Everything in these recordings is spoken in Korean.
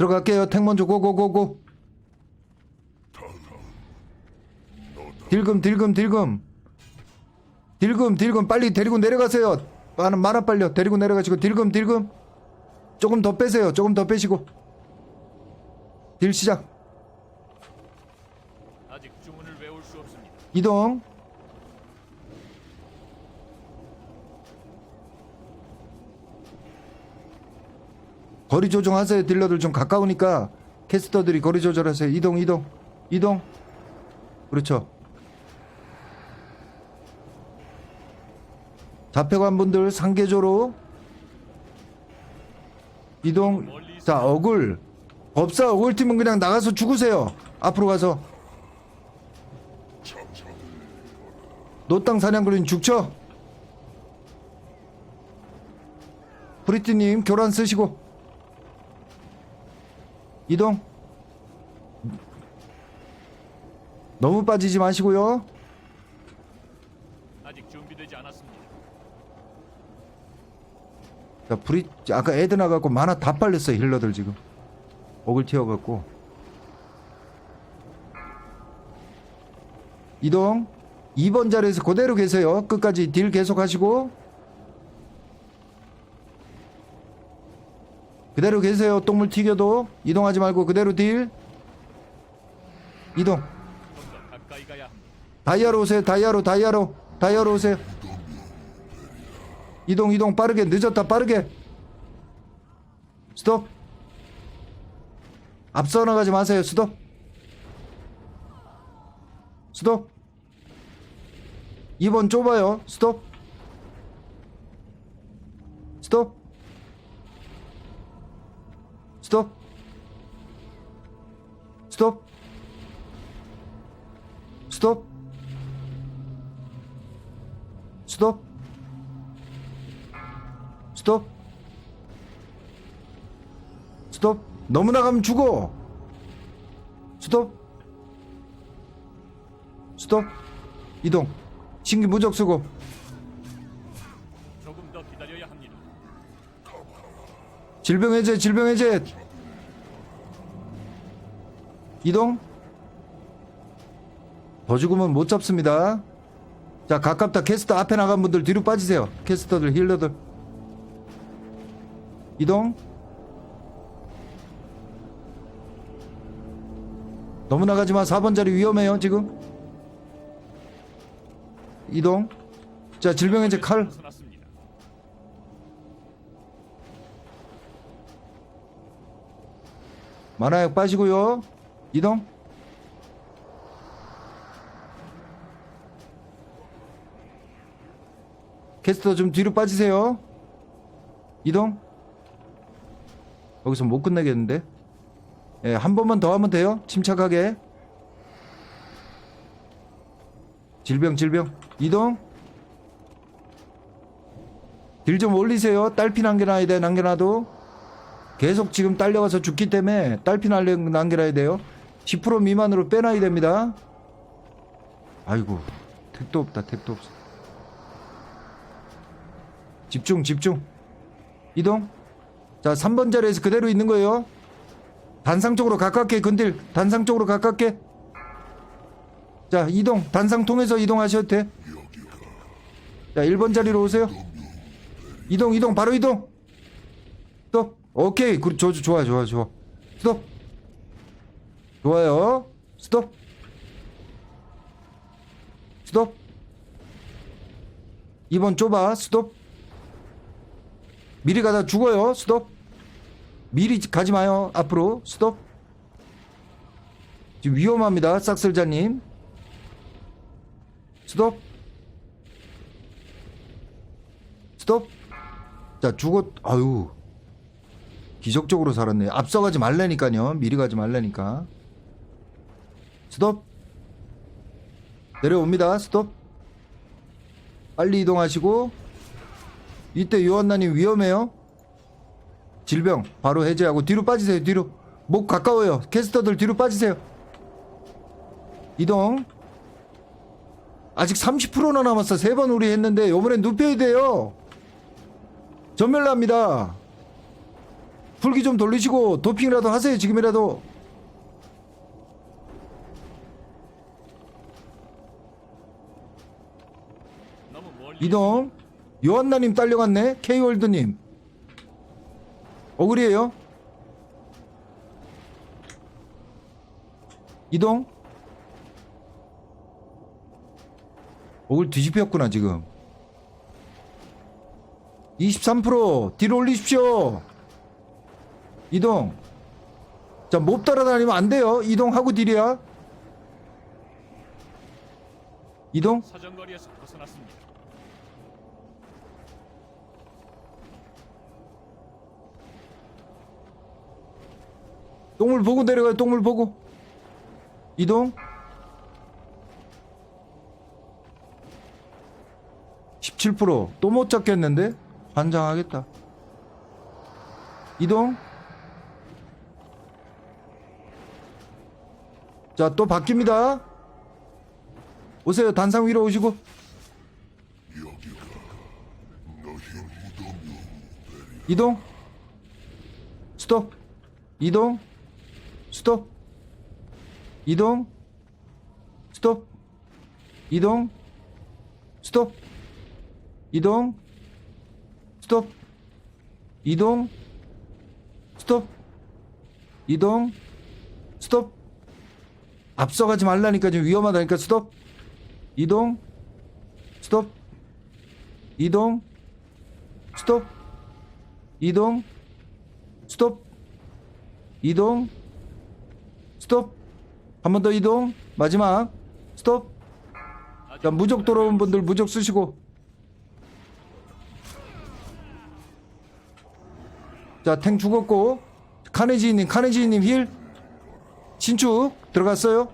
들어갈게요. 탱 먼저 고고고고. 딜금 딜금 딜금. 딜금 딜금 빨리 데리고 내려가세요. 많아 많아 빨려 데리고 내려가시고 딜금 딜금. 조금 더 빼세요. 조금 더 빼시고. 딜 시작. 아직 주문을 외울 수 없습니다. 이동. 거리 조정하세요. 딜러들 좀 가까우니까 캐스터들이 거리 조절하세요. 이동, 이동, 이동. 그렇죠. 잡혀간 분들 상계조로 이동. 자, 어글. 법사 어글 팀은 그냥 나가서 죽으세요. 앞으로 가서. 노땅 사냥꾼인 죽죠? 브리티님 교란 쓰시고 이동. 너무 빠지지 마시고요. 아직 준비되지 않았습니다. 자 브리 아까 애드 나갖고 만화 다 빨렸어요 힐러들 지금. 억을 튀어갖고. 이동. 2번 자리에서 그대로 계세요. 끝까지 딜 계속 하시고 그대로 계세요. 똥물 튀겨도 이동하지 말고 그대로 딜. 이동. 다이아로 오세요. 다이아로 다이아로 다이아로 오세요. 이동 이동. 빠르게. 늦었다. 빠르게. 스톱. 앞서 나가지 마세요. 스톱. 스톱. 2번 좁아요. 스톱. 스톱 스톱? 스톱? 스톱? 스톱? 스톱? 스톱? 너무 나가면 죽어. 스톱? 스톱? 이동. 신기 무적 쓰고. 질병 해제 질병 해제 이동. 더 죽으면 못 잡습니다. 자 가깝다. 캐스터 앞에 나간 분들 뒤로 빠지세요. 캐스터들 힐러들. 이동. 너무 나가지 마. 4번 자리 위험해요 지금. 이동. 자 질병 해제 칼. 만화약 빠지고요. 이동. 캐스터 좀 뒤로 빠지세요. 이동. 여기서 못 끝내겠는데. 예, 한 번만 더 하면 돼요. 침착하게. 질병, 질병. 이동. 딜 좀 올리세요. 딸피 남겨놔야 돼, 남겨놔도. 계속 지금 딸려가서 죽기 때문에 딸피 남겨놔야 돼요. 10% 미만으로 빼놔야 됩니다. 아이고, 택도 없다, 택도 없어. 집중, 집중. 이동. 자, 3번 자리에서 그대로 있는 거예요. 단상 쪽으로 가깝게 건들, 단상 쪽으로 가깝게. 자, 이동. 단상 통해서 이동하셔도 돼. 자, 1번 자리로 오세요. 이동, 이동, 바로 이동. 스톱. 오케이. 그, 좋아, 좋아, 좋아. 스톱. 좋아요. 스톱. 스톱. 2번 좁아. 스톱. 미리 가다 죽어요. 스톱. 미리 가지 마요. 앞으로. 스톱. 지금 위험합니다. 싹쓸자님. 스톱. 스톱. 자, 죽었, 아유. 기적적으로 살았네. 앞서가지 말라니까요. 미리 가지 말라니까. 스톱. 내려옵니다. 스톱. 빨리 이동하시고. 이때 요한나님 위험해요. 질병 바로 해제하고 뒤로 빠지세요. 뒤로. 목 가까워요. 캐스터들 뒤로 빠지세요. 이동. 아직 30%나 남았어. 세 번 우리 했는데 요번엔 눕혀야 돼요. 전멸납니다. 풀기 좀 돌리시고 도핑이라도 하세요 지금이라도 너무 멀리 이동. 요한나님 딸려갔네. K월드님. 억울이에요. 이동. 억울 뒤집혔구나 지금. 23% 뒤로 올리십시오. 이동. 자못 따라다니면 안 돼요. 이동하고 딜이야. 이동. 사정거리에서 벗어났습니다. 똥물 보고 내려가요 똥물 보고. 이동. 17%또 못 잡겠는데? 환장하겠다. 이동. 자 또 바뀝니다. 오세요. 단상 위로 오시고. 이동. 스톱. 이동 스톱. 이동. 스톱. 이동. 스톱. 이동. 스톱. 이동. 스톱. 이동. 스톱. 앞서가지 말라니까 지금 위험하다니까 스톱. 이동. 스톱. 이동. 스톱. 이동. 스톱. 이동 스톱. 한 번 더 이동. 마지막. 스톱. 자 무적 돌아온 분들 무적 쓰시고. 자 탱 죽었고. 카네지님 카네지님 힐. 신축 들어갔어요.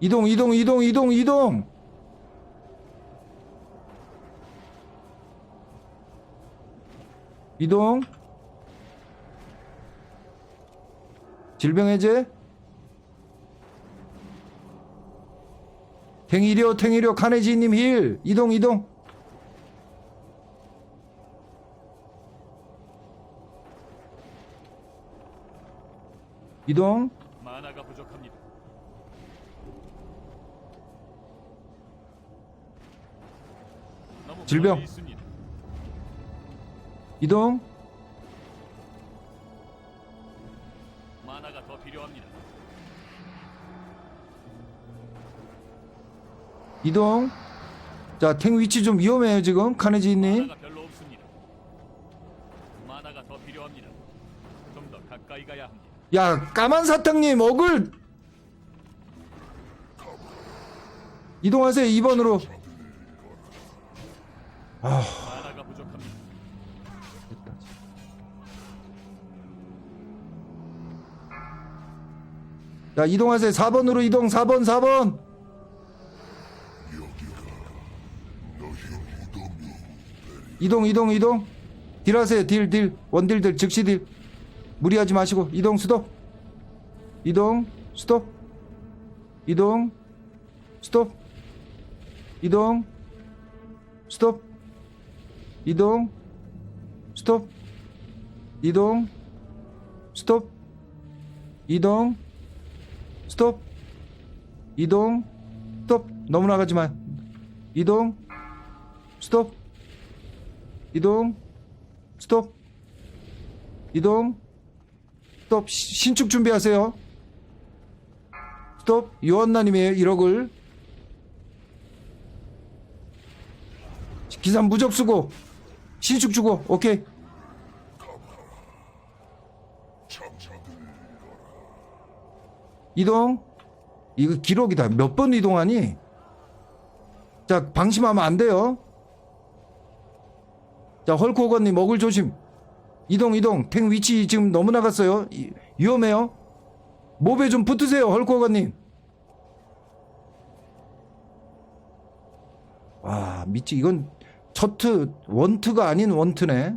이동 이동 이동 이동 이동. 이동 질병 해제? 탱이려 탱이려 카네지님 힐. 이동 이동. 이동. 만화가 부족합니다. 질병. 이동 이동. 자 탱 위치 좀 위험해요 지금. 카네지님. 만화가 별로 없습니다. 만화가 더 필요합니다. 좀 더 가까이 가야 합니다. 야 까만 사탕 님 억을 이동하세요 2번으로. 만화가 부족합니다. 자 이동하세요. 4번으로 이동. 4번 4번 이동 이동 이동. 딜하세요. 딜 딜. 원딜들 즉시 딜. 무리하지 마시고. 이동 스톱 이동 스톱 이동 스톱 이동 스톱 이동 스톱 이동 스톱 이동 스톱 이동 스톱 너무 나가지 마 이동 스톱 이동. 스톱. 이동. 스톱. 시- 신축 준비하세요. 스톱. 요한나님이에요 1억을. 기산 무적 쓰고 신축 주고 오케이. 이동. 이거 기록이다. 몇 번 이동하니? 자 방심하면 안 돼요 자 헐크 호건님 먹을 조심. 이동 이동. 탱 위치 지금 너무 나갔어요. 이- 위험해요. 몹에 좀 붙으세요 헐크 호건님. 와 미치 이건 첫트 원트가 아닌 원트네.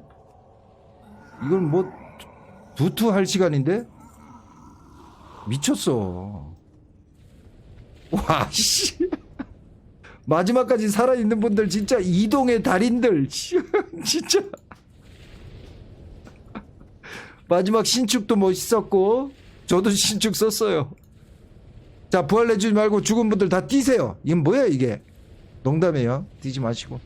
이건 뭐 두트 할 시간인데? 미쳤어. 와 씨. 마지막까지 살아있는 분들 진짜 이동의 달인들. 진짜. 마지막 신축도 멋있었고 저도 신축 썼어요. 자 부활해주지 말고 죽은 분들 다 뛰세요. 이건 뭐야 이게? 농담이에요. 뛰지 마시고